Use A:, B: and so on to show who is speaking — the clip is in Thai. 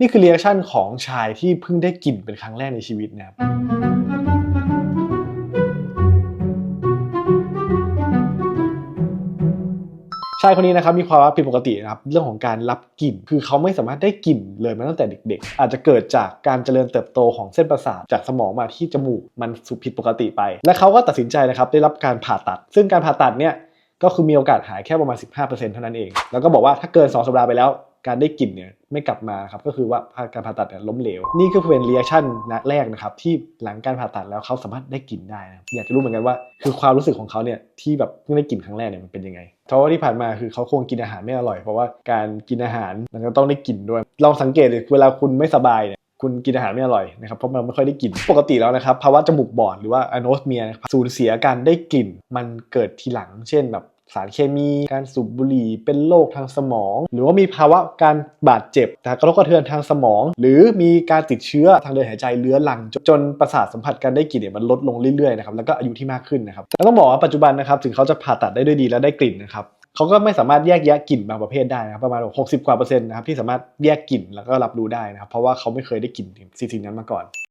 A: นี่คือเรีแอคชั่นของชายที่เพิ่งได้กลิ่นเป็นครั้งแรกในชีวิตนะครับชายคนนี้นะครับมีภาวะผิดปกตินะครับเรื่องของการรับกลิ่น คือเขาไม่สามารถได้กลิ่นเลยมาตั้งแต่เด็ก ๆ อาจจะเกิดจากการเจริญเติบโตของเส้นประสาทจากสมองมาที่จมูกมันสุผิดปกติไป และเขาก็ตัดสินใจนะครับได้รับการผ่าตัด ซึ่งการผ่าตัดเนี่ยก็คือมีโอกาสหายแค่ประมาณ 15%เท่านั้นเอง แล้วก็บอกว่าถ้าเกิน 2 สัปดาห์ไปแล้ว การได้กลิ่นเนี่ยไม่กลับมาครับก็คือว่าการผ่าตัดเนี่ยล้มเหลว นี่ก็เป็นเรีแอคชั่นแรกนะครับที่หลังการผ่าตัดแล้วเขาสามารถได้กลิ่นได้นะอยากจะรู้เหมือนกันว่า คือความรู้สึกของเขาเนี่ยที่แบบเพิ่งได้กลิ่นครั้งแรกเนี่ยมันเป็นยังไงเพราะว่าที่ผ่านมาคือเขาคงกินอาหารไม่อร่อยเพราะว่าการกินอาหารมันก็ต้องได้กลิ่นด้วยลองสังเกตเลยเวลาคุณไม่สบายเนี่ยคุณกินอาหารไม่อร่อยนะครับเพราะมันไม่ค่อยได้กลิ่นปกติแล้วนะครับภาวะจมูกบอดหรือว่าอโนสเมียสูญเสียการได้กลิ่น มันเกิดทีหลัง เช่นแบบ สารเคมี การสูบบุหรี่ เป็นโรคทางสมอง หรือว่ามีภาวะการบาดเจ็บกระทบกระเทือนทางสมอง หรือมีการติดเชื้อทางเดินหายใจเรื้อรังจนจนประสาทสัมผัสการได้กลิ่นเนี่ยมันลดลงเรื่อยๆนะครับแล้วก็อายุที่มากขึ้นนะครับแล้วต้องบอกว่าปัจจุบันนะครับถึงเขาจะผ่าตัดได้ด้วยดีและได้กลิ่นนะครับเขาก็ไม่สามารถแยกแยะกลิ่นบางประเภทได้นะครับประมาณ 60 กว่าเปอร์เซ็นต์นะครับที่สามารถแยกกลิ่นแล้วก็รับรู้ได้นะครับเพราะว่าเขาไม่เคยได้กลิ่นสิ่งนั้นมาก่อน